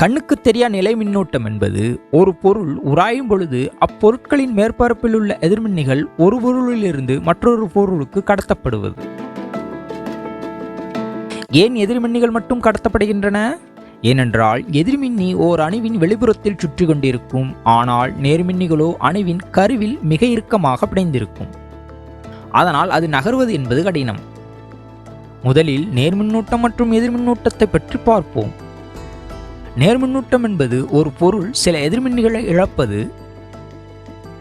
கண்ணுக்கு தெரியா நிலை மின்னூட்டம் என்பது ஒரு பொருள் உராயும் பொழுது அப்பொருட்களின் மேற்பரப்பில் உள்ள எதிர்மின்னிகள் ஒரு பொருளிலிருந்து மற்றொரு பொருளுக்கு கடத்தப்படுவது. ஏன் எதிர்மின்னிகள் மட்டும் கடத்தப்படுகின்றன? ஏனென்றால் எதிர்மின்னி ஓர் அணுவின் வெளிப்புறத்தில் சுற்றி கொண்டிருக்கும் ஆனால் நேர்மின்னிகளோ அணுவின் கருவில் மிக இறுக்கமாக பிணைந்திருக்கும். அதனால் அது நகர்வது என்பது கடினம். முதலில் நேர்மின்னூட்டம் மற்றும் எதிர்மின்னூட்டத்தை பற்றி பார்ப்போம். நேர்மின்னூட்டம் என்பது ஒரு பொருள் சில எதிர்மின்னிகளை இழப்பது.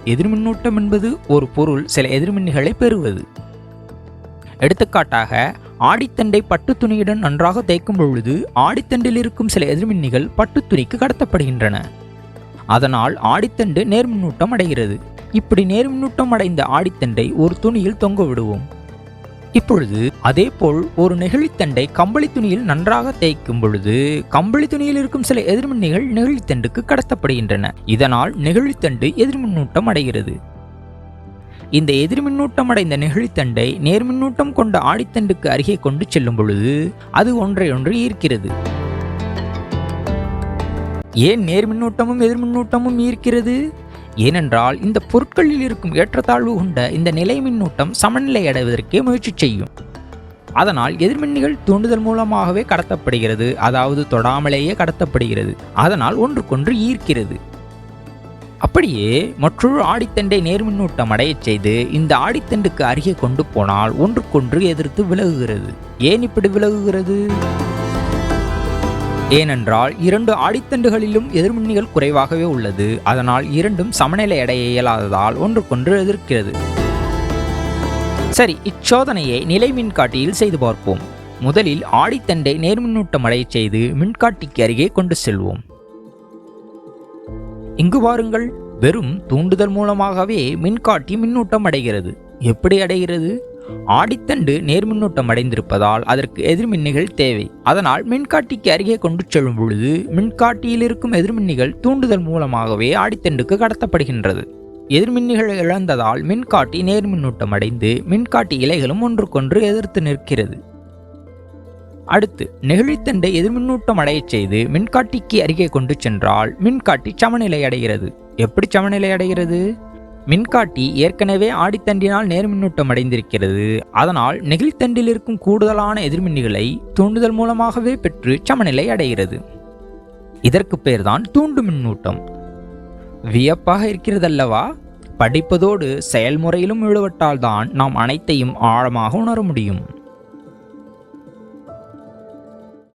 எதிர்மின்னூட்டம் என்பது ஒரு பொருள் சில எதிர்மின்னிகளை பெறுவது. எடுத்துக்காட்டாக ஆடித்தண்டை பட்டு துணியுடன் நன்றாக தேய்க்கும் பொழுது ஆடித்தண்டில் இருக்கும் சில எதிர்மின்னிகள் பட்டு துணிக்கு கடத்தப்படுகின்றன. அதனால் ஆடித்தண்டு நேர்மின்னூட்டம் அடைகிறது. இப்படி நேர்மின்னூட்டம் அடைந்த ஆடித்தண்டை ஒரு துணியில் தொங்க விடுவோம். இப்பொழுது அதேபோல் ஒரு நெகிழித்தண்டை கம்பளி துணியில் நன்றாக தேய்க்கும் பொழுது கம்பளி துணியில் இருக்கும் சில எதிர்மின்னிகள் நெகிழித்தண்டுக்கு கடத்தப்படுகின்றன. இதனால் நெகிழித்தண்டு எதிர்மின்னூட்டம் அடைகிறது. இந்த எதிர்மின்னூட்டம் அடைந்த நெகிழித்தண்டை நேர்மின்னூட்டம் கொண்ட ஆடித்தண்டுக்கு அருகே கொண்டு செல்லும் பொழுது அது ஒன்றையொன்று ஈர்க்கிறது. ஏன் நேர்மின்னூட்டமும் எதிர்மின்னூட்டமும் ஈர்க்கிறது? ஏனென்றால் இந்த பொருட்களில் இருக்கும் ஏற்றத்தாழ்வு கொண்ட இந்த நிலை மின்னூட்டம் சமநிலை அடைவதற்கே முயற்சி செய்யும். அதனால் எதிர்மின்னிகள் தூண்டுதல் மூலமாகவே கடத்தப்படுகிறது அதாவது தொடாமலேயே கடத்தப்படுகிறது. அதனால் ஒன்றுக்கொன்று ஈர்க்கிறது. அப்படியே மற்றொரு ஆடித்தண்டை நேர்மின்னூட்டம் அடையச் செய்து இந்த ஆடித்தண்டுக்கு அருகே கொண்டு போனால் ஒன்றுக்கொன்று எதிர்த்து விலகுகிறது. ஏன் இப்படி விலகுகிறது? ஏனென்றால் இரண்டு ஆடித்தண்டுகளிலும் எதிர்மின்னிகள் குறைவாகவே உள்ளது. அதனால் இரண்டும் சமநிலை அடைய இயலாததால் ஒன்றுக்கொன்று எதிர்க்கிறது. சரி இச்சோதனையை நிலை மின்காட்டியில் செய்து பார்ப்போம். முதலில் ஆடித்தண்டை நேர்மின்னூட்டம் அடையச் செய்து மின்காட்டிக்கு அருகே கொண்டு செல்வோம். இங்கு பாருங்கள் வெறும் தூண்டுதல் மூலமாகவே மின்காட்டி மின்னூட்டம் அடைகிறது. எப்படி அடைகிறது? ஆடித்தண்டு நேர்மின்னூட்டம் அடைந்திருப்பதால் அதற்கு எதிர்மின்னிகள் தேவை. அதனால் மின்காட்டிக்கு அருகே கொண்டு செல்லும் பொழுது மின்காட்டியில் இருக்கும் எதிர்மின்னிகள் தூண்டுதல் மூலமாகவே ஆடித்தண்டுக்கு கடத்தப்படுகின்றது. எதிர்மின்னிகள் இழந்ததால் மின்காட்டி நேர்மின்னூட்டம் அடைந்து மின்காட்டி இலைகளும் ஒன்றுக்கொன்று எதிர்த்து நிற்கிறது. அடுத்து நெகிழித்தண்டை எதிர்மின்னூட்டம் அடையச் செய்து மின்காட்டிக்கு அருகே கொண்டு சென்றால் மின்காட்டி சமநிலை அடைகிறது. எப்படி சமநிலை அடைகிறது? மின்காட்டி ஏற்கனவே ஆடித்தண்டினால் நேர்மின்னூட்டம் அடைந்திருக்கிறது அதனால் நெகிழ்த்தண்டில் இருக்கும் கூடுதலான எதிர்மின்னிகளை தூண்டுதல் மூலமாகவே பெற்று சமநிலை அடைகிறது. இதற்கு பேர்தான் தூண்டு மின்னூட்டம். வியப்பாக இருக்கிறதல்லவா? படிப்பதோடு செயல்முறையிலும் ஈடுபட்டால்தான் நாம் அனைத்தையும் ஆழமாக உணர முடியும்.